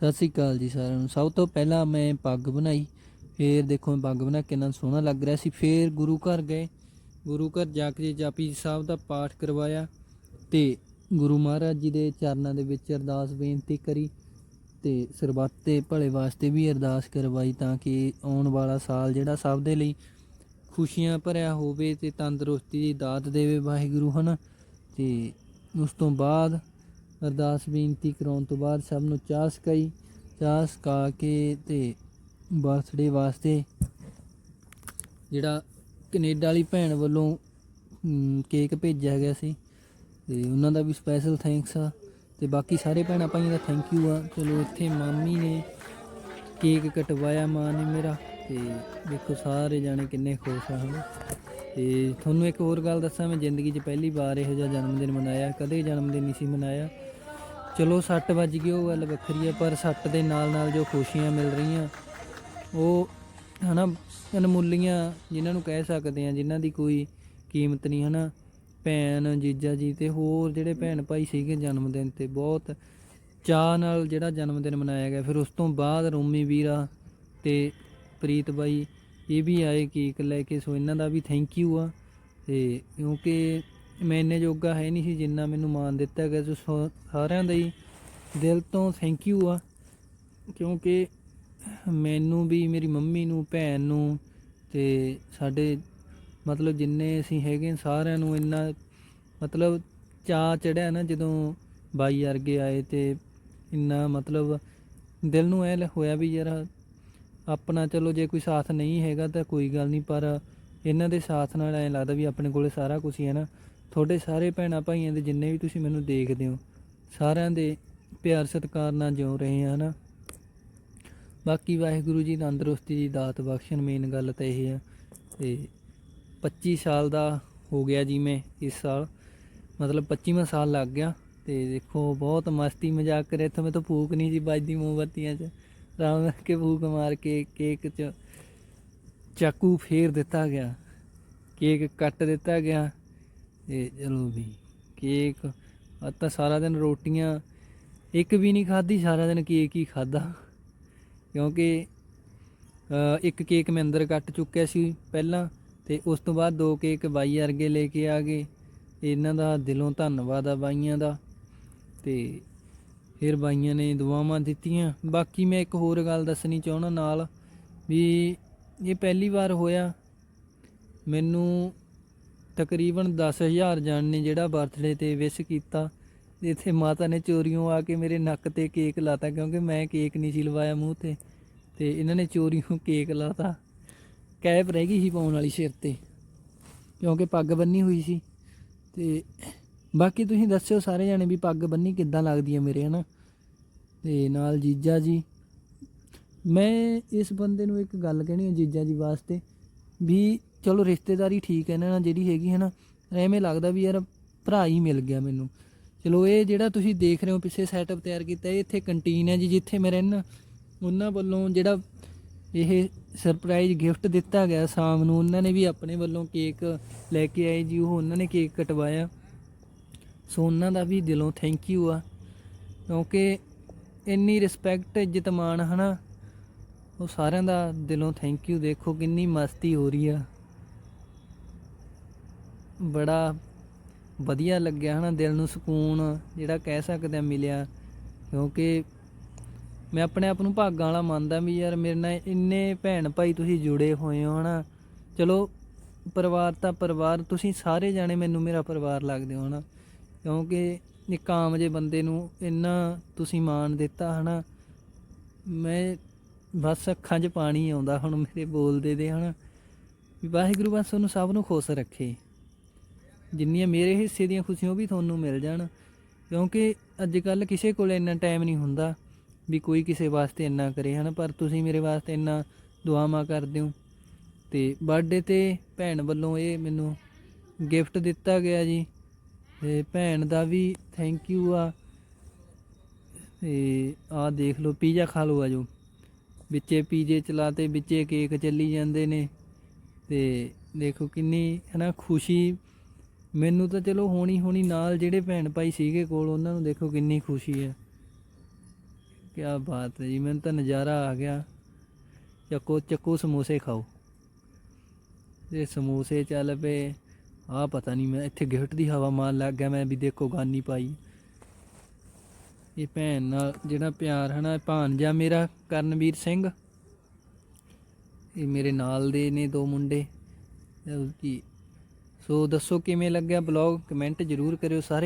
ਸਤਿ ਸ੍ਰੀ ਅਕਾਲ ਜੀ ਸਾਰਿਆਂ ਨੂੰ। ਸਭ ਤੋਂ ਪਹਿਲਾਂ ਮੈਂ ਪੱਗ ਬਣਾਈ, ਫੇਰ ਦੇਖੋ ਮੈਂ ਪੱਗ ਬਣਾ ਕੇ ਕਿੰਨਾ ਸੋਹਣਾ ਲੱਗ ਰਿਹਾ ਸੀ। ਫੇਰ ਗੁਰੂ ਘਰ ਗਏ। ਗੁਰੂ ਘਰ ਜਾ ਕੇ ਜਾਪੀ ਸਾਹਿਬ ਦਾ ਪਾਠ ਕਰਵਾਇਆ ਤੇ ਗੁਰੂ ਮਹਾਰਾਜ ਜੀ ਦੇ ਚਰਨਾਂ ਦੇ ਵਿੱਚ ਅਰਦਾਸ ਬੇਨਤੀ ਕਰੀ ਤੇ ਸਰਬੱਤ ਦੇ ਭਲੇ ਵਾਸਤੇ ਵੀ ਅਰਦਾਸ ਕਰਵਾਈ ਤਾਂ ਕਿ ਆਉਣ ਵਾਲਾ ਸਾਲ ਜਿਹੜਾ ਸਭ ਦੇ ਲਈ ਖੁਸ਼ੀਆਂ ਭਰਿਆ ਹੋਵੇ ਤੇ ਤੰਦਰੁਸਤੀ ਦੀ ਦਾਤ ਦੇਵੇ ਵਾਹਿਗੁਰੂ, ਹਨ? ਤੇ ਉਸ ਤੋਂ ਬਾਅਦ ਅਰਦਾਸ ਬੇਨਤੀ ਕਰਾਉਣ ਤੋਂ ਬਾਅਦ ਸਭ ਨੂੰ ਚਾਹ ਸਕਾਈ। ਚਾਹ ਸਕਾ ਕੇ ਤੇ ਬਰਥਡੇ ਵਾਸਤੇ ਜਿਹੜਾ ਕੈਨੇਡਾ ਵਾਲੀ ਭੈਣ ਵੱਲੋਂ ਕੇਕ ਭੇਜਿਆ ਗਿਆ ਸੀ। ਤੇ ਉਹਨਾਂ ਦਾ ਵੀ ਸਪੈਸ਼ਲ ਥੈਂਕਸ ਆ। ਤੇ ਬਾਕੀ ਸਾਰੇ ਭੈਣਾਂ ਭਾਈਆਂ ਦਾ ਥੈਂਕ ਯੂ ਆ। ਚਲੋ ਇੱਥੇ ਮਾਮੀ ਨੇ ਕੇਕ ਕਟਵਾਇਆ, ਮਾਂ ਨੇ ਮੇਰਾ। ਤੇ ਦੇਖੋ ਸਾਰੇ ਜਾਣੇ ਕਿੰਨੇ ਖੁਸ਼ ਆ ਹਨ। ਤੇ ਤੁਹਾਨੂੰ ਇੱਕ ਹੋਰ ਗੱਲ ਦੱਸਾਂ, ਮੈਂ ਜ਼ਿੰਦਗੀ 'ਚ ਪਹਿਲੀ ਵਾਰ ਇਹੋ ਜਿਹਾ ਜਨਮ ਦਿਨ ਮਨਾਇਆ। ਕਦੇ ਜਨਮ ਦਿਨ ਨਹੀਂ ਸੀ ਮਨਾਇਆ। ਚਲੋ ਸੱਟ ਵੱਜ ਗਈ, ਉਹ ਗੱਲ ਵੱਖਰੀ ਹੈ ਪਰ ਸੱਟ ਦੇ ਨਾਲ ਨਾਲ ਜੋ ਖੁਸ਼ੀਆਂ ਮਿਲ ਰਹੀਆਂ, ਉਹ ਹਨਾ, ਅਨਮੁੱਲੀਆਂ ਜਿਨ੍ਹਾਂ ਨੂੰ ਕਹਿ ਸਕਦੇ ਆ ਜਿਨ੍ਹਾਂ ਦੀ ਕੋਈ ਕੀਮਤ ਨਹੀਂ, ਹਨਾ। ਭੈਣ, ਜੀਜਾ ਜੀ ਤੇ ਹੋਰ ਜਿਹੜੇ ਭੈਣ ਭਾਈ ਸੀਗੇ ਜਨਮ ਦਿਨ ਤੇ, ਬਹੁਤ ਚਾਅ ਨਾਲ ਜਿਹੜਾ ਜਨਮ ਦਿਨ ਮਨਾਇਆ ਗਿਆ। ਫਿਰ ਉਸ ਤੋਂ ਬਾਅਦ ਰੋਮੀ ਵੀਰਾ ਤੇ ਪ੍ਰੀਤ ਬਾਈ, ਇਹ ਵੀ ਆਏ ਕੇਕ ਲੈ ਕੇ, ਸੋ ਇਹਨਾਂ ਦਾ ਵੀ ਥੈਂਕ ਯੂ ਆ। ਤੇ ਕਿਉਂਕਿ ਮੈਂ ਇੰਨੇ ਜੋਗਾ ਹੈ ਨਹੀਂ ਸੀ ਜਿੰਨਾ ਮੈਨੂੰ ਮਾਣ ਦਿੱਤਾ ਗਿਆ ਸੋ। ਸਾ- ਸਾਰਿਆਂ ਦਾ ਹੀ ਦਿਲ ਤੋਂ ਥੈਂਕ ਯੂ ਆ। ਕਿਉਂਕਿ ਮੈਨੂੰ ਵੀ, ਮੇਰੀ ਮੰਮੀ ਨੂੰ, ਭੈਣ ਨੂੰ ਤੇ ਸਾਡੇ ਮਤਲਬ ਜਿੰਨੇ ਅਸੀਂ ਹੈਗੇ ਸਾਰਿਆਂ ਨੂੰ ਇੰਨਾ ਮਤਲਬ ਚਾ ਚੜਿਆ ਨਾ ਜਦੋਂ ਬਾਈ ਵਰਗੇ ਆਏ ਤੇ ਇੰਨਾ ਮਤਲਬ ਦਿਲ ਨੂੰ ਐ ਹੋਇਆ ਵੀ ਯਾਰ ਆਪਣਾ ਚਲੋ ਜੇ ਕੋਈ ਸਾਥ ਨਹੀਂ ਹੈਗਾ ਤਾਂ ਕੋਈ ਗੱਲ ਨਹੀਂ, ਪਰ ਇਹਨਾਂ ਦੇ ਸਾਥ ਨਾਲ ਐ ਲੱਗਦਾ ਵੀ ਆਪਣੇ ਕੋਲੇ ਸਾਰਾ ਕੁਝ ਹੀ ਹੈ ਨਾ। ਤੁਹਾਡੇ ਸਾਰੇ ਭੈਣਾਂ ਭਾਈਆਂ ਦੇ ਜਿੰਨੇ ਵੀ ਤੁਸੀਂ ਮੈਨੂੰ ਦੇਖਦੇ ਹੋ, ਸਾਰਿਆਂ ਦੇ ਪਿਆਰ ਸਤਿਕਾਰ ਨਾਲ ਜਿਉ ਰਹੇ ਆ ਨਾ। ਬਾਕੀ ਵਾਹਿਗੁਰੂ ਜੀ ਤੰਦਰੁਸਤੀ ਦੀ ਦਾਤ ਬਖਸ਼ਣ ਮੇਨ ਗੱਲ ਤਾਂ ਇਹ ਆ ਤੇ 25 ਸਾਲ ਦਾ ਹੋ ਗਿਆ ਜੀ ਮੈਂ ਇਸ ਸਾਲ, ਮਤਲਬ 25ਵਾਂ ਸਾਲ ਲੱਗ ਗਿਆ ਤੇ ਦੇਖੋ ਬਹੁਤ ਮਸਤੀ ਮਜ਼ਾਕ ਕਰੇ ਇੱਥੋਂ ਮੈਂ ਤਾਂ ਫੂਕ ਨਹੀਂ ਜੀ ਵੱਜਦੀ ਮੋਮਬੱਤੀਆਂ 'ਚ। ਆਰਾਮ ਨਾਲ ਕੇ ਫੂਕ ਮਾਰ ਕੇ ਕੇਕ 'ਚ ਚਾਕੂ ਫੇਰ ਦਿੱਤਾ ਗਿਆ, ਕੇਕ ਕੱਟ ਦਿੱਤਾ ਗਿਆ ਤੇ ਚਲੋ ਵੀ ਕੇਕ, ਅੱਜ ਤਾਂ ਸਾਰਾ ਦਿਨ ਰੋਟੀਆਂ, ਇੱਕ ਵੀ ਨਹੀਂ ਖਾਧੀ, ਸਾਰਾ ਦਿਨ ਕੇਕ ਹੀ ਖਾਦਾ ਕਿਉਂਕਿ ਇੱਕ ਕੇਕ ਮੈਂ ਅੰਦਰ ਕੱਟ ਚੁੱਕਿਆ ਸੀ ਪਹਿਲਾਂ ਤੇ ਉਸ ਤੋਂ ਬਾਅਦ ਦੋ ਕੇਕ ਬਾਈ ਵਰਗੇ ਲੈ ਕੇ ਆ ਗਏ। ਇਹਨਾਂ ਦਾ ਦਿਲੋਂ ਧੰਨਵਾਦ ਆ ਬਾਈਆਂ ਦਾ ਤੇ ਫਿਰ ਬਾਈਆਂ ਨੇ ਦੁਆਵਾਂ ਦਿੱਤੀਆਂ। ਬਾਕੀ ਮੈਂ ਇੱਕ ਹੋਰ ਗੱਲ ਦੱਸਣੀ ਚਾਹਣਾ ਨਾਲ ਵੀ ਇਹ ਪਹਿਲੀ ਵਾਰ ਹੋਇਆ। ਮੈਨੂੰ ਤਕਰੀਬਨ 10000 ਜਣ ਨੇ ਜਿਹੜਾ ਬਰਥਡੇ ਤੇ ਵਿਸ਼ ਕੀਤਾ। ਇੱਥੇ ਮਾਤਾ ਨੇ ਚੋਰੀਓਂ ਆ ਕੇ ਮੇਰੇ ਨੱਕ ਤੇ ਕੇਕ ਲਾਤਾ ਕਿਉਂਕਿ ਮੈਂ ਕੇਕ ਨਹੀਂ ਸੀ ਲਵਾਇਆ ਮੂੰਹ ਤੇ। ਤੇ ਇਹਨਾਂ ਨੇ ਚੋਰੀਓਂ ਕੇਕ ਲਾਤਾ। ਕੈਪ ਰਹਿ ਗਈ ਸੀ ਪਾਉਣ ਵਾਲੀ ਸਿਰ ਤੇ, ਕਿਉਂਕਿ ਪੱਗ ਬੰਨੀ ਹੋਈ ਸੀ। ਤੇ ਬਾਕੀ ਤੁਸੀਂ ਦੱਸਿਓ ਸਾਰੇ ਜਾਣੇ ਵੀ ਪੱਗ ਬੰਨੀ ਕਿੱਦਾਂ ਲੱਗਦੀ ਹੈ ਮੇਰੇ, ਹਨਾ? ਤੇ ਨਾਲ ਜੀਜਾ ਜੀ। ਮੈਂ ਇਸ ਬੰਦੇ ਨੂੰ ਇੱਕ ਗੱਲ ਕਹਿਣੀ ਹੈ ਜੀਜਾ ਜੀ ਵਾਸਤੇ, ਵੀ ਚਲੋ ਰਿਸ਼ਤੇਦਾਰੀ ਠੀਕ ਹੈ ਇਹਨਾਂ ਨਾਲ ਜਿਹੜੀ ਹੈਗੀ ਹੈ ਨਾ, ਐਵੇਂ ਲੱਗਦਾ ਵੀ ਯਾਰ ਭਰਾ ਹੀ ਮਿਲ ਗਿਆ ਮੈਨੂੰ। ਚਲੋ ਇਹ ਜਿਹੜਾ ਤੁਸੀਂ ਦੇਖ ਰਹੇ ਹੋ ਪਿੱਛੇ ਸੈਟਅਪ ਤਿਆਰ ਕੀਤਾ, ਇਹ ਇੱਥੇ ਕੰਟੀਨ ਹੈ ਜੀ, ਜਿੱਥੇ ਮੈਂ ਰਹਿਣਾ ਉਹਨਾਂ ਵੱਲੋਂ ਜਿਹੜਾ ਇਹ ਸਰਪ੍ਰਾਈਜ਼ ਗਿਫਟ ਦਿੱਤਾ ਗਿਆ ਸ਼ਾਮ ਨੂੰ, ਉਹਨਾਂ ਨੇ ਵੀ ਆਪਣੇ ਵੱਲੋਂ ਕੇਕ ਲੈ ਕੇ ਆਏ ਜੀ, ਉਹ ਉਹਨਾਂ ਨੇ ਕੇਕ ਕਟਵਾਇਆ। ਸੋ ਉਹਨਾਂ ਦਾ ਵੀ ਦਿਲੋਂ ਥੈਂਕ ਯੂ ਆ। ਕਿਉਂਕਿ ਇੰਨੀ ਰਿਸਪੈਕਟ ਇੱਜ਼ਤ ਮਾਣ, ਹਨਾ, ਉਹ ਸਾਰਿਆਂ ਦਾ ਦਿਲੋਂ ਥੈਂਕ ਯੂ ਦੇਖੋ, ਕਿੰਨੀ ਮਸਤੀ ਹੋ ਰਹੀ ਆ। ਬੜਾ ਵਧੀਆ ਲੱਗਿਆ ਹਨਾ, ਦਿਲ ਨੂੰ ਸਕੂਨ ਜਿਹੜਾ ਕਹਿ ਸਕਦੇ ਆ ਮਿਲਿਆ। ਕਿਉਂਕਿ ਮੈਂ ਆਪਣੇ ਆਪ ਨੂੰ ਭਾਗਾਂ ਵਾਲਾ ਮੰਨਦਾ ਵੀ ਯਾਰ ਮੇਰੇ ਨਾਲ ਇੰਨੇ ਭੈਣ ਭਾਈ ਤੁਸੀਂ ਜੁੜੇ ਹੋਏ ਹੋ ਹਨਾ। ਚਲੋ, ਪਰਿਵਾਰ ਤਾਂ ਪਰਿਵਾਰ, ਤੁਸੀਂ ਸਾਰੇ ਜਾਣੇ ਮੈਨੂੰ ਮੇਰਾ ਪਰਿਵਾਰ ਲੱਗਦੇ ਹੋ ਹਨਾ। ਕਿਉਂਕਿ ਇੱਕ ਆਮ ਜੇ ਬੰਦੇ ਨੂੰ ਇੰਨਾ ਤੁਸੀਂ ਮਾਣ ਦਿੱਤਾ ਹਨਾ। ਮੈਂ ਬਸ ਅੱਖਾਂ 'ਚ ਪਾਣੀ ਆਉਂਦਾ ਹੁਣ ਮੇਰੇ ਬੋਲਦੇ ਦੇ ਹਨਾ। ਵੀ ਵਾਹਿਗੁਰੂ ਬਸ ਤੁਹਾਨੂੰ ਸਭ ਨੂੰ ਖੁਸ਼ ਰੱਖੇ। ਜਿੰਨੀਆਂ ਮੇਰੇ ਹਿੱਸੇ ਦੀਆਂ ਖੁਸ਼ੀਆਂ ਉਹ ਵੀ ਤੁਹਾਨੂੰ ਮਿਲ ਜਾਣ। ਕਿਉਂਕਿ ਅੱਜ ਕੱਲ ਕਿਸੇ ਕੋਲ ਇੰਨਾ ਟਾਈਮ ਨਹੀਂ ਹੁੰਦਾ ਵੀ ਕੋਈ ਕਿਸੇ ਵਾਸਤੇ ਇੰਨਾ ਕਰੇ, ਹਨ? ਪਰ ਤੁਸੀਂ ਮੇਰੇ ਵਾਸਤੇ ਇੰਨਾ ਦੁਆਵਾਂ ਕਰਦੇ ਹੋ। ਤੇ ਬਰਥਡੇ ਤੇ ਭੈਣ ਵੱਲੋਂ ਇਹ ਮੈਨੂੰ ਗਿਫਟ ਦਿੱਤਾ ਗਿਆ ਜੀ। ਤੇ ਭੈਣ ਦਾ ਵੀ ਥੈਂਕ ਯੂ ਆ। ਤੇ ਆਹ ਦੇਖ ਲਓ ਪੀਜ਼ਾ ਖਾ ਲਓ ਜੋ ਵਿੱਚੇ ਪੀਜ਼ੇ ਚਲਾਤੇ, ਵਿੱਚੇ ਕੇਕ ਚੱਲੀ ਜਾਂਦੇ ਨੇ। ਤੇ ਦੇਖੋ ਕਿੰਨੀ, ਹਨਾ, ਖੁਸ਼ੀ ਮੈਨੂੰ ਤਾਂ ਚਲੋ ਹੋਣੀ ਹੋਣੀ ਨਾਲ ਜਿਹੜੇ ਭੈਣ ਭਾਈ ਸੀਗੇ ਕੋਲ, ਉਹਨਾਂ ਨੂੰ ਦੇਖੋ ਕਿੰਨੀ ਖੁਸ਼ੀ ਹੈ। ਕੀ ਬਾਤ ਹੈ ਜੀ, ਮੈਨੂੰ ਤਾਂ ਨਜ਼ਾਰਾ ਆ ਗਿਆ। ਚੱਕੋ ਚੱਕੋ ਸਮੋਸੇ ਖਾਓ। ਇਹ ਸਮੋਸੇ ਚੱਲ ਪਏ। ਆ ਪਤਾ ਨਹੀਂ ਮੈਂ ਇੱਥੇ ਗਿਫਟ ਦੀ ਹਵਾ ਮਾਰ ਲੱਗ ਗਿਆ, ਮੈਂ ਵੀ ਦੇਖੋ ਗਾਨੀ ਪਾਈ। ਇਹ ਭੈਣ ਨਾਲ ਜਿਹੜਾ ਪਿਆਰ ਹੈ ਨਾ ਭਾਣਜਾ ਮੇਰਾ, ਕਰਨਵੀਰ ਸਿੰਘ। ਇਹ ਮੇਰੇ ਨਾਲ ਦੇ ਨੇ ਦੋ ਮੁੰਡੇ। ਕੀ ਸੋ ਦੱਸੋ ਕਿਵੇਂ ਲੱਗਿਆ ਬਲੌਗ? ਕਮੈਂਟ ਜ਼ਰੂਰ ਕਰਿਓ ਸਾਰੇ।